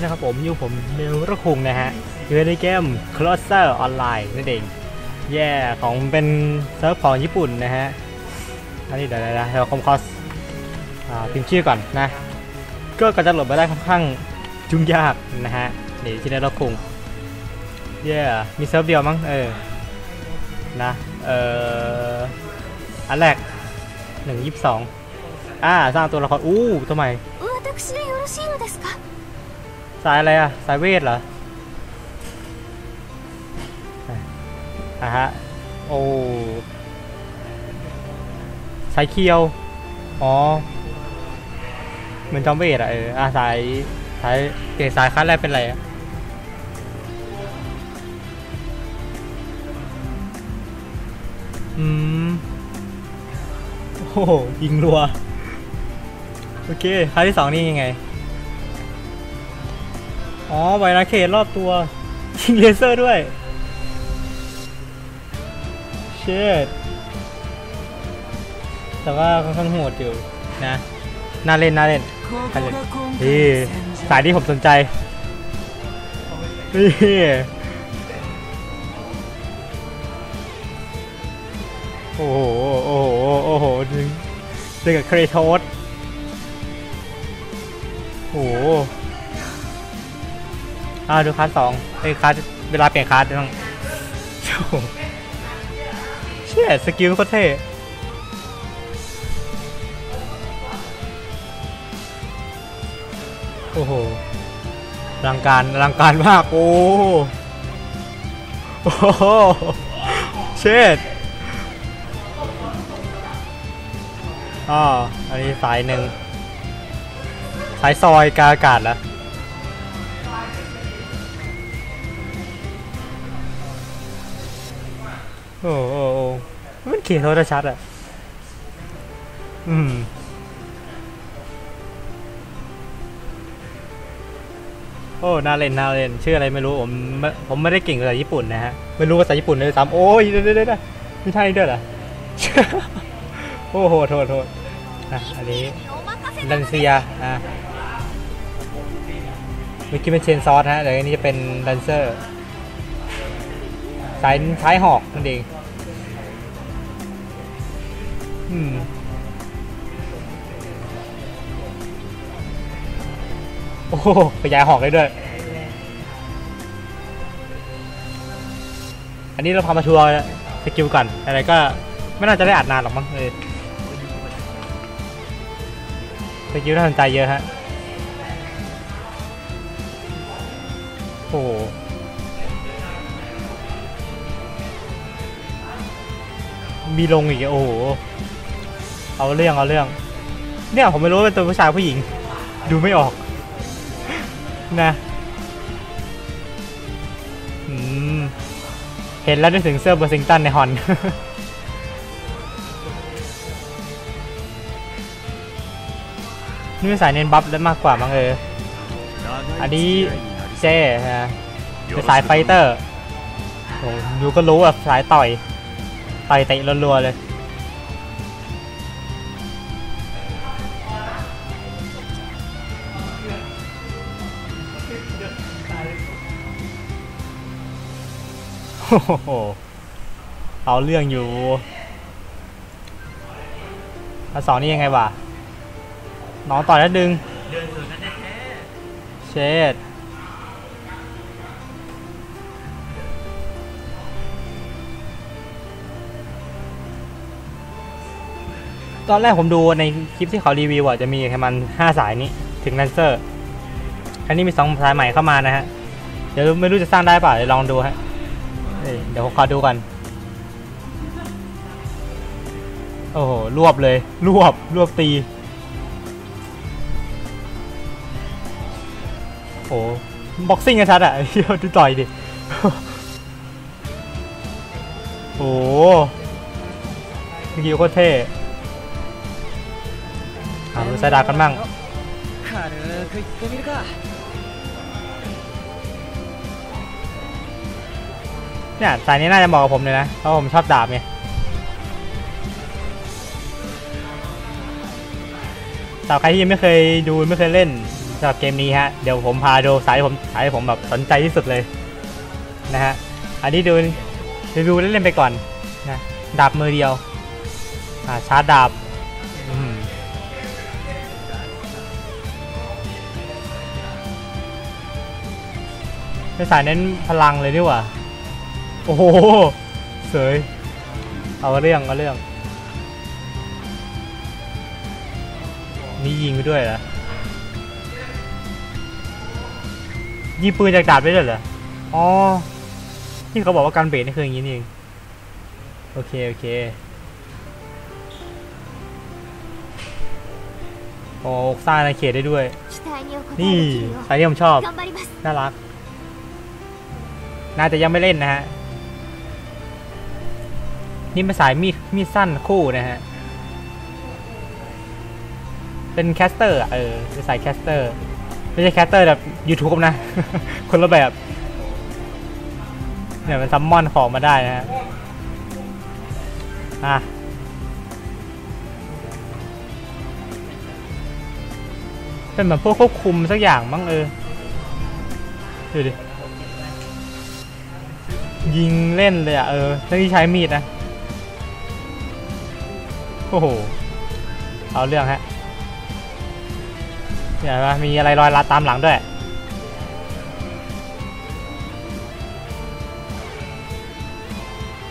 ด้วยนะครับผมอยู่ผมเมลระคุงนะฮะอยู่ในเกม Closer Online นั่นเองแย่ของเป็นเซิร์ฟของญี่ปุ่นนะฮะอันนี้เดี๋ยวๆๆเราคอมคอสพิมพ์ชื่อก่อนนะ ก็ก็จะโหลดมาได้ค่อนข้างยุ่งยากนะฮะนี่ที่ในระคุงแย่มีเซิร์ฟเดียวมั้งเออนะเอออันแรกหนึ่งยี่สิบสองอ่าสร้างตัวละครอู้ตัวใหม่ สายอะไรอะสายเวทเหรออะฮะ โอ้สายเคียว อ๋อ เหมือนจอมเวทอะเอออะสายสายเปลี่ยนสายคันแรกเป็นไรอะอืม โอ้โหยิงรัว โอเคครั้งที่สองนี่ยังไง อ๋อไวรัสเขตรอบตัวยิงเลเซอร์ด้วย เชิดแต่ว่าค่อนข้างโหดอยู่นะ น่าเล่น น่าเล่นน่าเล่นนี่สายที่ผมสนใจนี่โอ้โห โอ้โห โอ้โหดึงดึงกับเครโทสโอ้โห อ่าดูคลาสสองไอ้คลาสเวลาเปลี่ยนคลาสต้องโอ้โหเชี่ยสกิลโคตรเท่โอ้โหอลังการอลังการมาก โอ้โอ้โหเชิดอ่าอันนี้สายหนึ่ง สายซอยกาอากาศแล้ว โอ้โหมันขี่โทรชัดอะ อืมโอ้น่าเล่นน่าเล่นชื่ออะไรไม่รู้ผมผมไม่ได้เก่งภาษาญี่ปุ่นนะฮะไม่รู้ภาษาญี่ปุ่นเลยซ้ำโอ้ยเด้อเด้อเด้อมีท่านี้ด้วยเหรอโอ้โหโทษโทษนะอันนี้ดันเซียอะเมื่อกี้เป็นเชนซอสฮะเดี๋ยวอันนี้จะเป็นดันเซอร์ สายท้ายหอกนั่นเอง อืมโอ้โหขยายหอกได้ด้วย อันนี้เราพามาทัวร์สกิลก่อน อะไรก็ไม่น่าจะได้อัดนานหรอกมั้งเออสกิลน่าสนใจเยอะฮะ โอ้ มีลงอีกโอ้โหเอาเรื่องเอาเรื่อง เนี่ยผมไม่รู้ว่าเป็นตัวผู้ชายผู้หญิง ดูไม่ออก นะเห็นแล้วนึกถึงเสื้อเบอร์ซิงตันในฮอนนี่เป็นสายเน้นบัฟแล้วมากกว่ามั้งเออ อันนี้เจ้ฮะเป็นสายไฟเตอร์อ้ดูก็รู้อะสายต่อย ต่อยเตะรัวๆเลย โอ้โห เอาเรื่องอยู่มาสองนี่ยังไงวะน้องต่อยแล้วดึงเชด ตอนแรกผมดูในคลิปที่เขารีวิวอะจะมีแค่มันห้าสายนี้ ถึงแลนเซอร์ อันนี้มีสองสายใหม่เข้ามานะฮะ เดี๋ยวไม่รู้จะสร้างได้ป่าเดี๋ยวลองดูฮะ เดี๋ยวผมขอดูกัน โอ้โห รวบเลย รวบ รวบตี โอ้บ็อกซิ่งกันชัดอะเดี๋ยวดูต่อยดิ โอ้สกิลโคตรเท่าดูสายดาบกันบ้างเนี่ยสายนี้น่าจะเหมาะกับผมเลยนะ เพราะผมชอบดาบไงสำหรับใครที่ยังไม่เคยดูไม่เคยเล่นสำหรับเกมนี้ฮะ เดี๋ยวผมพาดูสายผมสายผมแบบสนใจที่สุดเลยนะฮะ อันนี้ดูรีวิวเล่นไปก่อนนะ ดาบมือเดียว อ่าชาร์จดาบ ในสายเน้นพลังเลยดีกว่า โอ้โห เสย เอาเรื่องเอาเรื่อง นี่ยิงไปด้วยเหรอ ยิงปืนจากดาบไปด้วยเหรอ อ๋อ ที่เขาบอกว่าการเบรกนี่คืออย่างนี้เอง โอเค โอเค โอ้สร้างอาเขตได้ด้วย นี่สายที่ผมชอบ น่ารัก น่าจะยังไม่เล่นนะฮะ นี่เป็นสายมีดมีดสั้นคู่นะฮะ เป็นแคสเตอร์เออเป็นสายแคสเตอร์ ไม่ใช่แคสเตอร์แบบ YouTube นะ คนละแบบเนี่ยมันซัมมอนของมาได้นะฮะ อะเป็นเหมือนพวกควบคุมสักอย่างมั้งเออดูดิ ยิงเล่นเลยอะเออทั้งที่ใช้มีดนะ โอ้โห เอาเรื่องฮะเห็นไหมมีอะไรรอยรัดตามหลังด้วย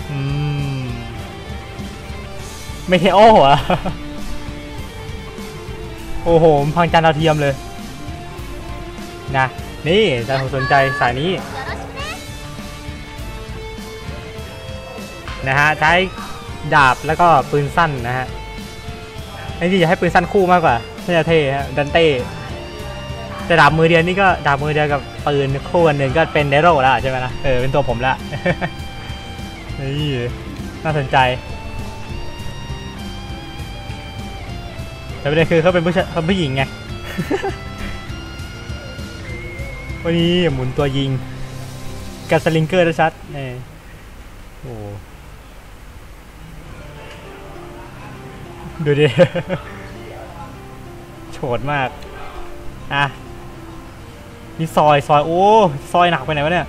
อืม ไม่ใช่โอ้เหโอ้โห พังจานดาวเทียมเลย นะ นี่แต่ผมสนใจสายนี้ นะฮะใช้ดาบแล้วก็ปืนสั้นนะฮะไอ้ที่อยากให้ปืนสั้นคู่มากกว่าน่าจะเท่ฮะดันเต้แต่ดาบมือเดียวนี่ก็ดาบมือเดียวกับปืนคู่อันหนึ่งก็เป็นเนโร่แล้วใช่ไหมล่ะเออเป็นตัวผมละนี่น่าสนใจแต่ประเด็นคือเขาเป็นผู้ชายเขาเป็นผู้หญิงไงวันนี้หมุนตัวยิงกับสลิงเกอร์ชัดเออโอ้ ดูดิ โฉดมาก อะ นี่ซอยซอย โอ้ ซอยหนักไปไหนวะเนี่ย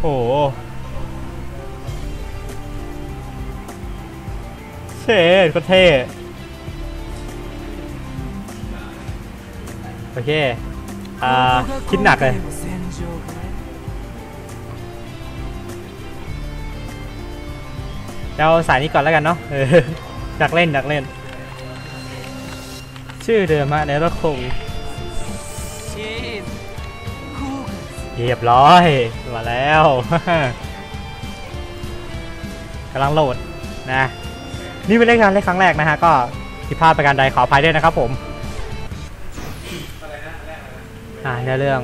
โอ้เท่ก็เท่โอเค อ่า คิดหนักเลย เราสายนี้ก่อนแล้วกันเนาะอยากเล่นอยากเล่น ชื่อเดิมอะเนรคงเรียบร้อยมาแล้วกำลังโหลดนะ นี่เป็นเลขการเล่นครั้งแรกนะฮะ ก็ผิดพลาดประการใดขออภัยด้วยนะครับผมอ่าเนื้อเรื่อง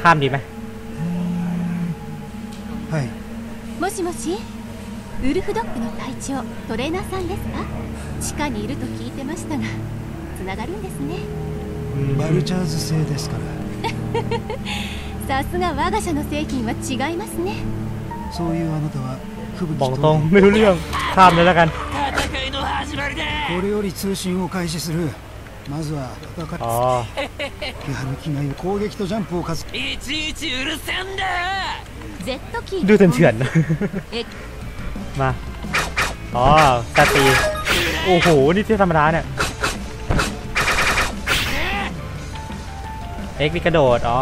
ข้ามดีไหมเฮ้ย ウルフドッグの隊長トレーナーさんですか地下にいると聞いてましたがつながるんですねバルチャーズ製ですからさすが我が社の製品は違いますねそういうあなたは吹雪 บอกตรง と ไม่รู้เรื่อง ข้ามเลยแล้วกัน 戦いの始まりだこれより通信を開始するまずは戦っ อ๋อ やる気ない攻撃とジャンプを数いちいちうるせえんだ Z キー ดูเถื่อนๆนะ え มา อ๋อสตี โอ้โห นี่ที่ธรรมดาเนี่ย เอ็กซ์นี่กระโดด อ๋อ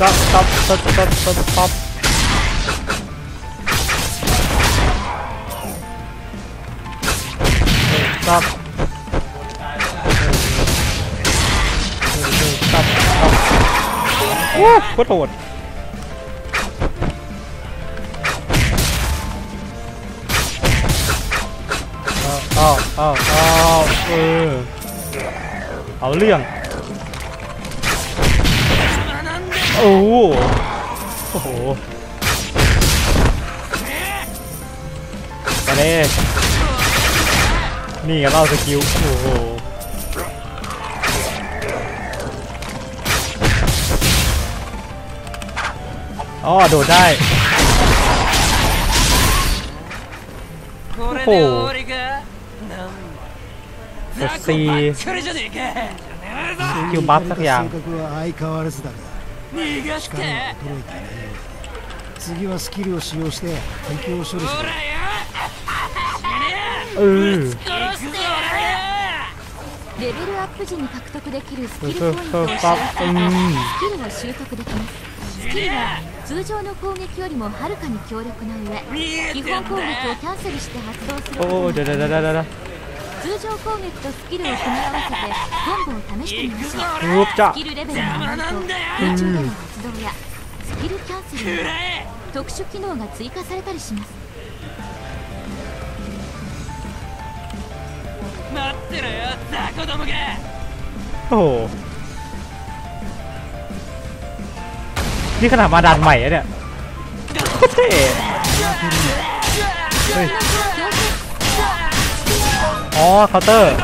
ก็ตบตบตบตบตบตบ โอ้โคตรโหดอ้าวอ้าวอ้าวเออเอาเรื่อง โอ้โหโอ้โหมาเด้นี่ครับเอาสกิล โอ้โห อ อ๋อโดดได้ これで終わりかなん กด だ C こばっかりじゃねえかやめるぞ สกิลบัฟสักอย่าง 性格は相変わらずだが逃がし力は衰えていないよてうだ次はスキルを使用して敵を処理してほらよเออ 殺してやレベルアップ時に獲得できるスキルそうポイントを使そう用すうんればスキルを習得できます スキーは通常の攻撃よりもはるかに強力な上。基本攻撃をキャンセルして発動する。ことができます通常攻撃とスキルを組み合わせてコンボを試してみましょうスキルレベルの上がると空中での発動やスキルキャンセルや特殊機能が追加されたりします待ってろよザコどもが นี่ขนาดมาดันใหม่เนี่ยเท่เอ๋อคาน์เตอร์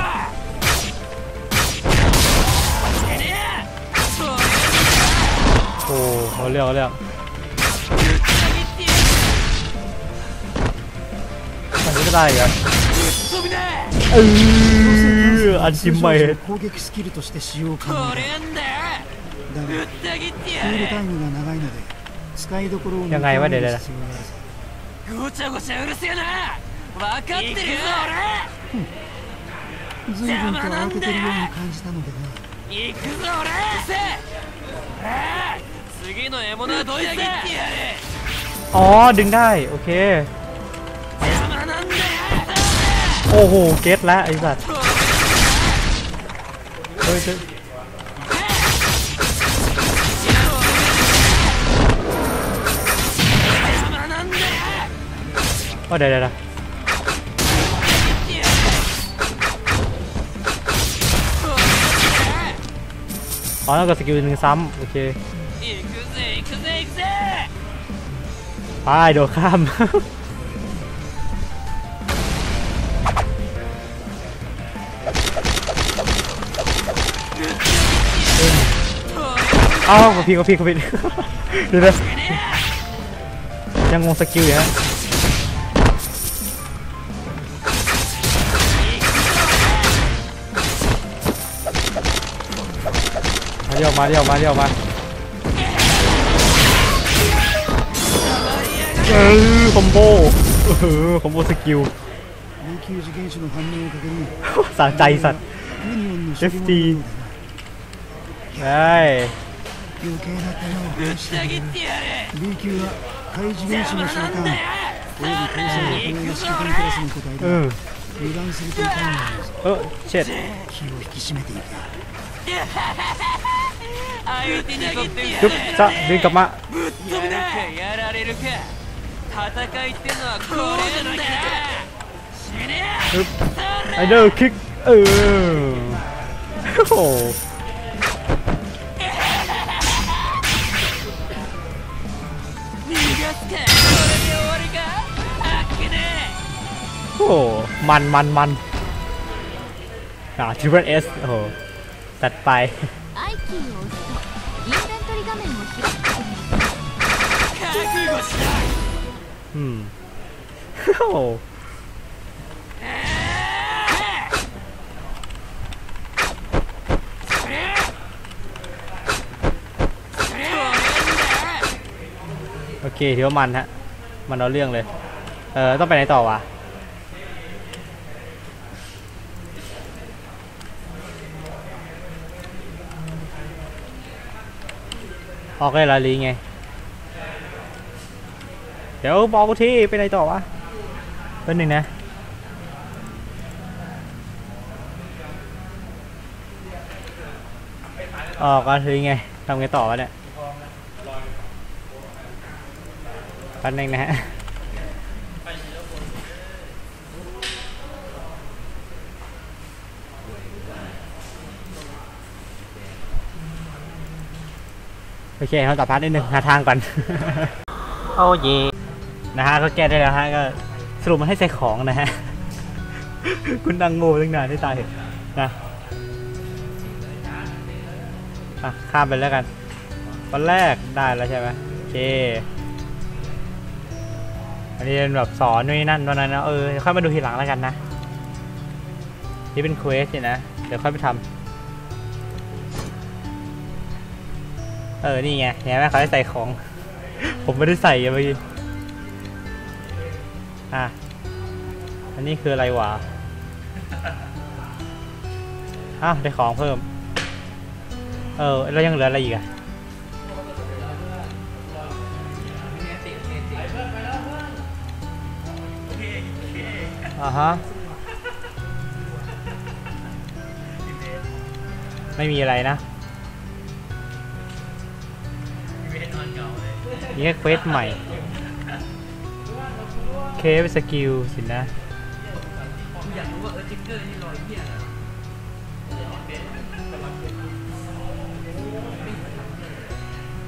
โอ้เขาเรียกเขาเรียกมันก็ได้กันเอออันชิมใหม่ 攻撃スキルとして使用可能だこれんだよだがぶった切ってクやれールタイムが長いので使いどころを見やばい極めるわで必要があるごちゃごちゃうるせえな分かってるよ随分と慌ててるように感じたのでな俺行くぞ俺せああ次の獲物はどいつだ切ってやれ อ๋อ ดึงได้ โอเค 邪魔なんだよ โอ้โห เก็ตแล้วไอ้สัตว์เฮ้ย โอ้เดี๋ยวเดี๋ยวอ๋อแล้วก็สกิลหนึ่งซ้ำโอเคไปโดดข้าม เอ้าผิดก็ผิดก็ผิดดูนะยังงงสกิลอยู่นะ เรียวมาเรียวมาเรียวมาเออคอมโบเออคอมโบสกิล 永久時原種の反応を確認 สะใจสัตว์ ユニオンの所領 FT のようだな ได้ 余計な手間をぶっ増したて切ってやれ B 級は怪次元種の召喚なんだよおよび構成がこの屋敷分クラスの個体うだん油断すると痛いのだぞเออเช็ด 気を引き締めていけ 相手にとってや จุ๊บจะดึงกลับมา るかやられるか戦いってのはこれなんだよ死ね จุ๊บไอเดอร์คิกเออโอ้โห 逃がすかこれで終わりかあっけね โอ้โหมันมันมันอ่าทริปเปิลเอสโอ้โหจัดไป アイ キーを押すとインベントリ画面を開くことになりますえ覚悟し อืมโอ้โห โอเคถือว่ามันฮะ มันเอาเรื่องเลย เออ ต้องไปไหนต่อวะ ออกเลยลาลีไง เดี๋ยวบอกกูที่ไปไหนต่อวะเป็นหนึ่งนะออกก็คือไงทำไงต่อวะเนี่ยแปันหนึ่งนะฮะ โอเคเราตัดพาร์ทนิดนึงหาทางก่อน โอ้เยนะฮะก็แก้ได้แล้วฮะก็สรุปมันให้ใส่ของนะฮะ คุณดังโง่ตั้งนานที่ตายเห็นนะอะข้ามไปแล้วกันวันแรกได้แล้วใช่ไหมเคอันนี้เป็นแบบสอนนู่นนนั่นตอนนั้นนะเออเดี๋ยวค่อยมาดูทีหลังแล้วกันนะ นี่เป็นเควสเนี่ยนะ เดี๋ยวค่อยไปทำ เออ นี่ไงเห็นไหมเขาได้ใส่ของ ผมไม่ได้ใส่เมื่อกี้อะ อันนี้คืออะไรวะ อ้าว ได้ของเพิ่ม เออ แล้วยังเหลืออะไรอีกอะอ่าฮะ ไม่มีอะไรนะ นี่แค่เควสใหม่ เคฟสกิลสินะ อยากรู้ว่าเออติ๊กเกอร์นี่รอยเหี้ยอะไร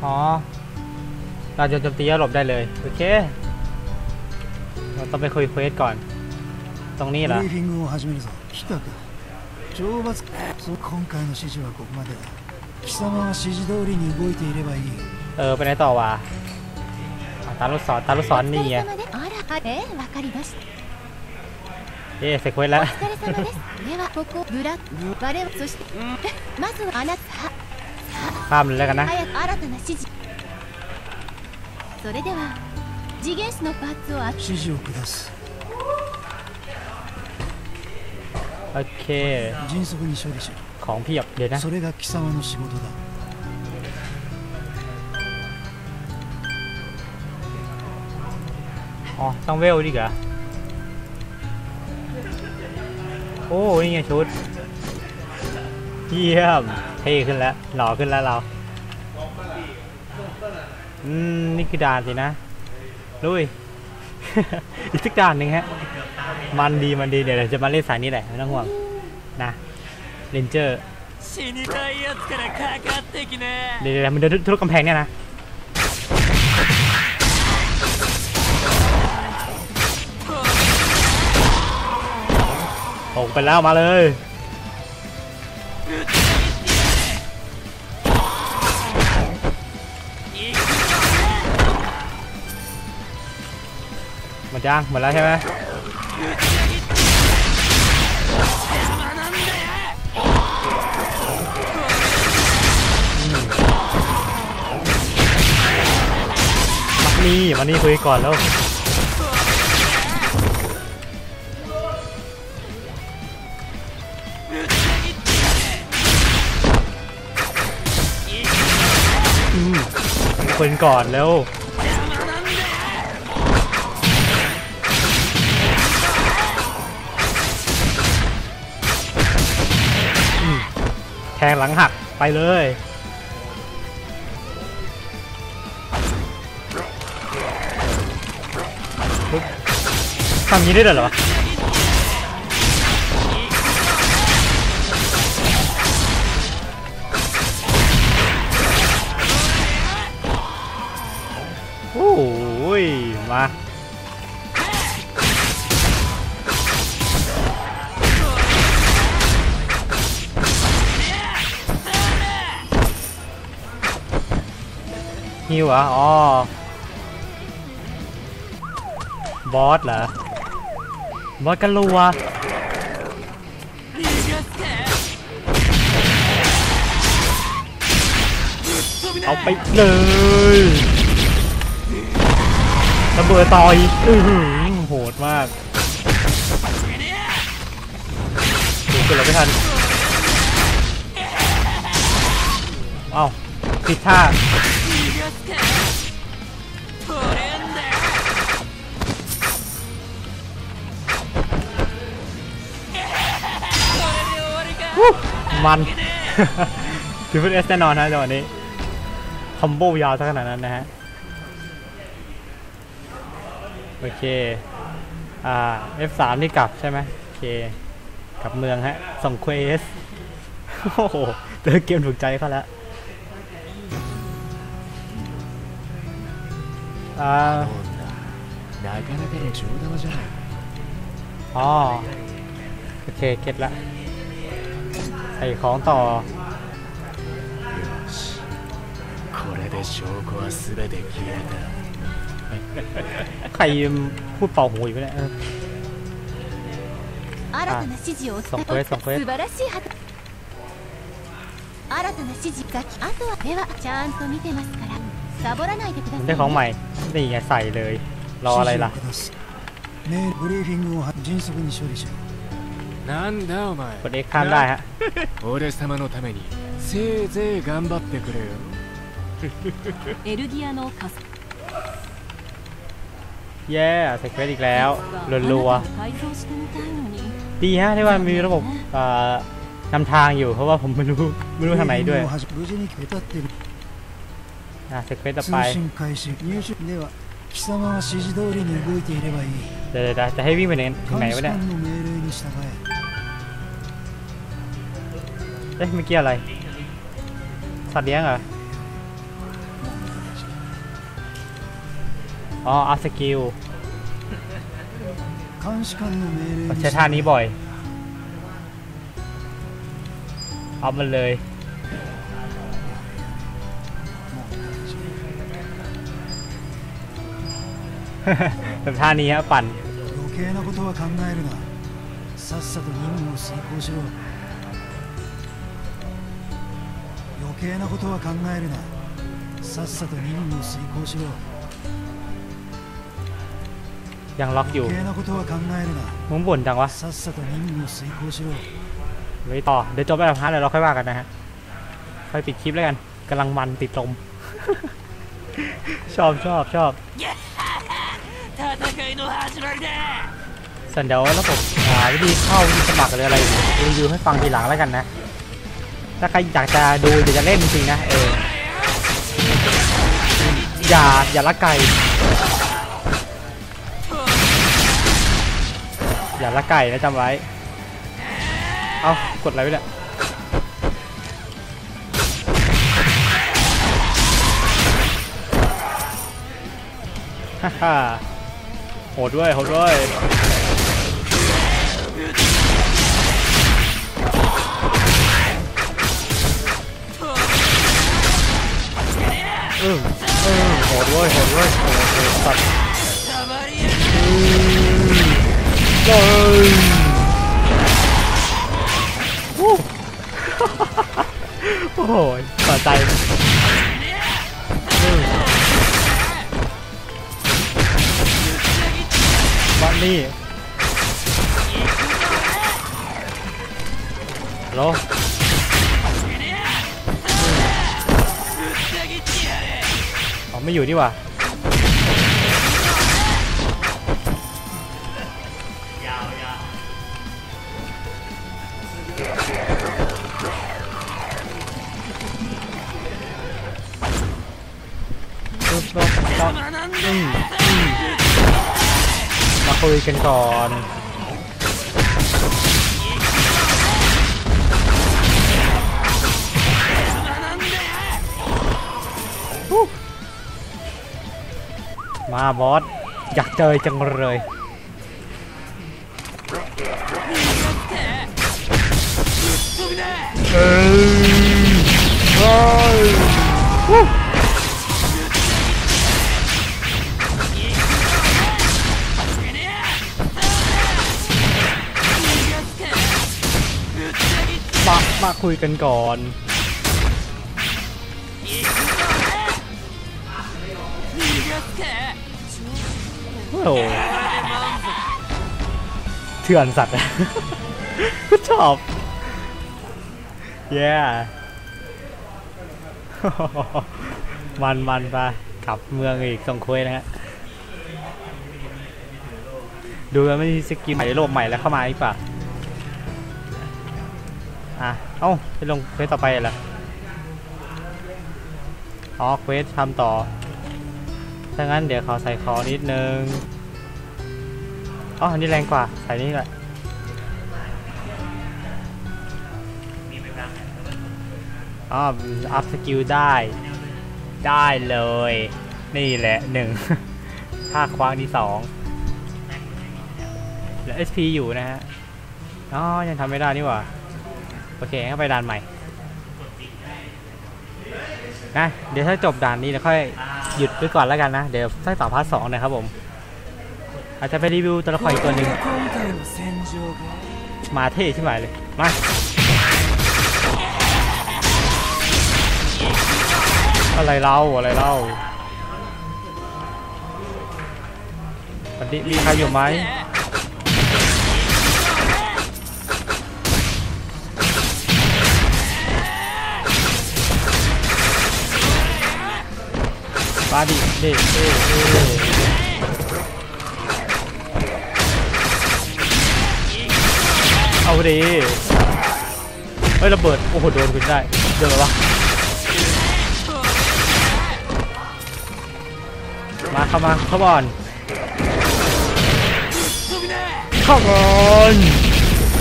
อ๋อ เราจะโจมตีแล้วหลบได้เลย โอเค เราต้องไปคุยเควสก่อน ตรงนี้ ブ เหรอ リーフィングを始めるぞ来たか懲罰そう今回の指示はここまでだ貴様は指示通りに動いていればいい เออ ไปไหนต่อวะอ่ะต ามลูกศรตามลูกศรนี่ไง お疲れ様であらええわかりました เอ๊ะเสร็จเควสแล้ว お疲れ様ですではここブラック我々そしてまずはあなた ข้ามเลยแล้วกันนะ 早く新たな指示それでは次元種のパーツをあ指示を下す โอเค 迅速に処理し ของเพียบ เดี๋ยวนะ ろそれが貴様の仕事だ อ๋อ ต้องเวลดิกะโอ้ นี่ไงชุด เยี่ยม เท่ขึ้นแล้ว หล่อขึ้นแล้วเรา อืม นี่คือด่านสินะ ลุย อีกสักด่านหนึ่งฮะ มันดีมันดี เดี๋ยวจะมาเล่นสายนี้แหละ ไม่ต้องห่วง นะเรนเจอร์เดี๋ยวมันเดินทุกกำแพงเนี่ยนะ ออกไปแล้วมาเลยหมดยังหมดแล้วใช่ไหมมานี่มานี่คุยก่อนแล้ว คุยก่อนแล้วแทงหลังหักไปเลยทำยี้ได้เหรอ ฮิวเหรออ๋อบอสเหรอบอสกันรัวเอาไปเลยระเบิดต่อยโหดมากถูเกิดอะไรไม่ทันเอ้าผิดท่า มัน ถือเป็เอสแน่นอนนะจังหวะนี้คอมโบยาวซะขนาดนั้นนะฮะ โอเค อ่า F3 นี่กลับใช่ไหมโอเค กลับเมืองฮะ ส่งเควส โอ้โหเจอเกมถูกใจเขาแล้วอ่าอ๋อ โอเค เก็ตละ ไอ้ของต่อใครพูดเป่าหูอยู่เนี่ยส่งเควสส่งเควสได้ของใหม่นี่ไงใส่เลย รออะไรล่ะ なんだお前 กด X ข้ามได้ฮะ 俺様のためにせいぜい頑張ってくれよエルギアの仮 แย่ใส่เควสอีกแล้วรัว 改造してみたいのに ๆดีฮะที่ว่ามีระบบเอ่อนำทางอยู่ เพราะว่าผมไม่รู้ไม่รู้ทางไหนด้วย ブリーフィングを始め無事に下手ってる อ่ะใส่เควสต่อ 通 ไป 信開始入手では貴様は指示通りに動いていればいい เดี๋ยวๆๆจะให้วิ่งไปไหนถึงไหน 監視 วะเนี่ย อ๊ะเมื่อกี้อะไร สัตว์เลี้ยงเหรอ อ๋ออัพสกิล 監視官の命令に ใช้ท่านี้บ่อย เอามันเลย แบบท่านี้ฮะปั่น 余計なことは考えるなさっさと任務を遂行しろ 計なことは考えるなさっさと任務を遂行しろ ยังล็อกอยู่ 余計なことは考える มึงบ่นจังวะ なさっさと任務を遂行しろ ไว้ต่อ เดี๋ยวจบไปแบบพาร์ทแล้วเราค่อยว่ากันนะฮะ ค่อยปิดคลิปแล้วกันกำลังมันติดลม ชอบชอบชอบ 戦いの始まりだ ส่วนเดี๋ยวระบบอ่าวิธีเข้าวิธีสมัครหรืออะไรรีวิวให้ฟังทีหลังแล้วกันนะ ถ้าใครอยากจะดูอยากจะเล่นจริงๆนะเอออย่าอย่าละไก่อย่าละไก่นะจำไว้ เอากดอะไรไว้เนี่ยฮ่าฮ่าโหดด้วยโหดด้วย อืมอืมโหดเว้ยโหดเว้ยโหดสัตว์เลยโอ้โหขอใจบ้านนี่ฮัลโหล ไม่อยู่ดีว่ามาคุยกันก่อนาบอส อยากเจอจังเลยเอ้ยมาคุยกันก่อน โอ้เถื่อนสัตว์ชอบเย้มันมันไปกลับเมืองอีกส่งคุยนะฮะ ดูแล้วไม่มีสกินใหม่โลกใหม่แล้วเข้ามาอีกป่ะอะ เอ้าไปลงเควสต่อไปเหรออ๋อเควสทำต่อ ถ้างั้นเดี๋ยวขอใส่คอนิดนึง อ๋อันนี้แรงกว่า ใส่นี่แหละอ๋อ อัพสกิลได้ ได้เลย นี่แหละหนึ่งท่าคว้างที่สองเหลือ SP อยู่นะฮะ อ๋อ ยังทำไม่ได้นี่หว่า โอเคงั้นไปด่านใหม่ นะเดี๋ยวถ้าจบด่านนี้เดี๋ยวค่อยหยุดไปก่อนแล้วกันนะ เดี๋ยวถ้าต่อพาร์ทสองนะครับผม อาจจะไปรีวิวตัวละครอีกตัวหนึ่งมาเท่ใช่ไหมเลย มาอะไรเล่าอะไรเล่าวันนี้มีใครอยู่ไหม มาดิเด็เด็เด็เอาดิเฮ้ยระเบิด โอ้โห โดนคุณได้โดนอวะมาเข้ามาเข้าบอลเข้าบอล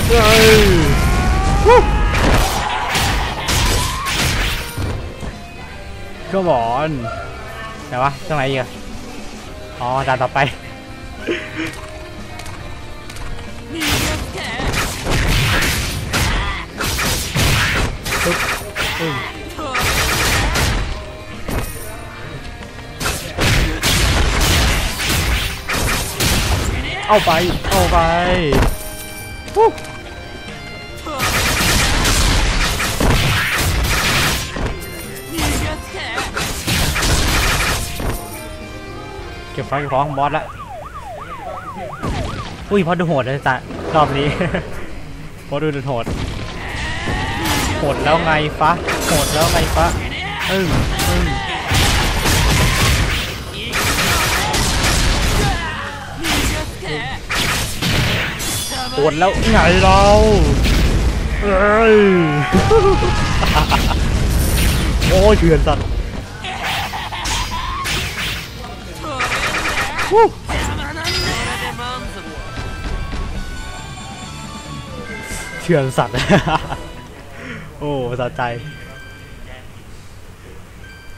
เฮ้ยวู้เข้าบอล ไหนวะตรงไหนอีกอะอ๋อด่านต่อไปปึ๊บอึ้งเอาไป เอาไปวู้เก็บไฟเก็บของบอสละอุ้ยพอดูโหดเลยจ้ะรอบนี้ พอดูโหดโหดแล้วไงฟะโหดแล้วไงฟะอึ้งอึ้งโหดแล้วไงเราเอ้ยโอ้ยเถื่อนสัตว์ เถื่อนสัตว์ โอ้สะใจ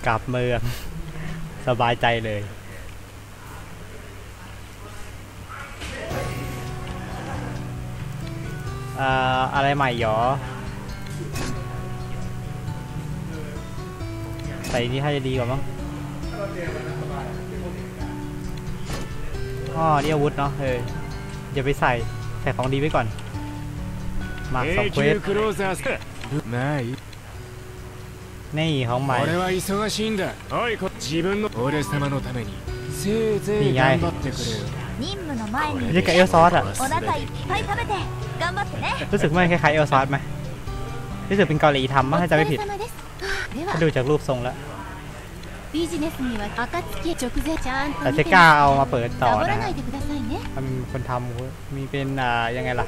กลับเมืองสบายใจเลยเอ่ออะไรใหม่หรอ ใส่นี่ถ้าจะดีกว่ามั้ง อ๋อนี่อาวุธเนาะเอออย่าไปใส่ ใส่ของดีไว้ก่อน มาสอง 永 เควส 久クローザーない นี่ของใหม่ 俺は忙しいんだおいこ自分の俺様のためにせいぜいいいやい頑張ってくれよ任務の前に นี่กับเอลซอสอ่ะ お腹いっぱい食べて頑張ってね รู้สึกมันคล้ายๆเอลซอสไหมรู้สึกเป็นเกาหลีทำมั้งถ้าจำไม่ผิด お疲れ様ですでは ถ้าดูจากรูปทรงแล้ว ビジネスには暁直前ちゃんと แต่ 見 เซ て ก้าเอามาเปิดต่อ サボ นะ ら ฮะ ないでくださいね มันมีคนทำมีเป็นอ่ายังไงล่ะ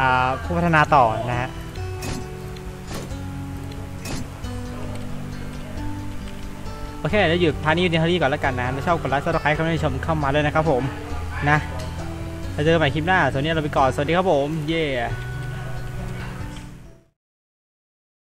อ่าผู้พัฒนาต่อนะฮะโอเคเดี๋ยวหยุดพาร์ทนี้ในเท่านี้ก่อนแล้วกันนะถ้าชอบกดไลค์ซับสไครต์เข้ามาชมเข้ามาเลยนะครับผมนะแล้วเจอกันใหม่คลิปหน้าส่วนนี้เราไปก่อนสวัสดีครับผม เย้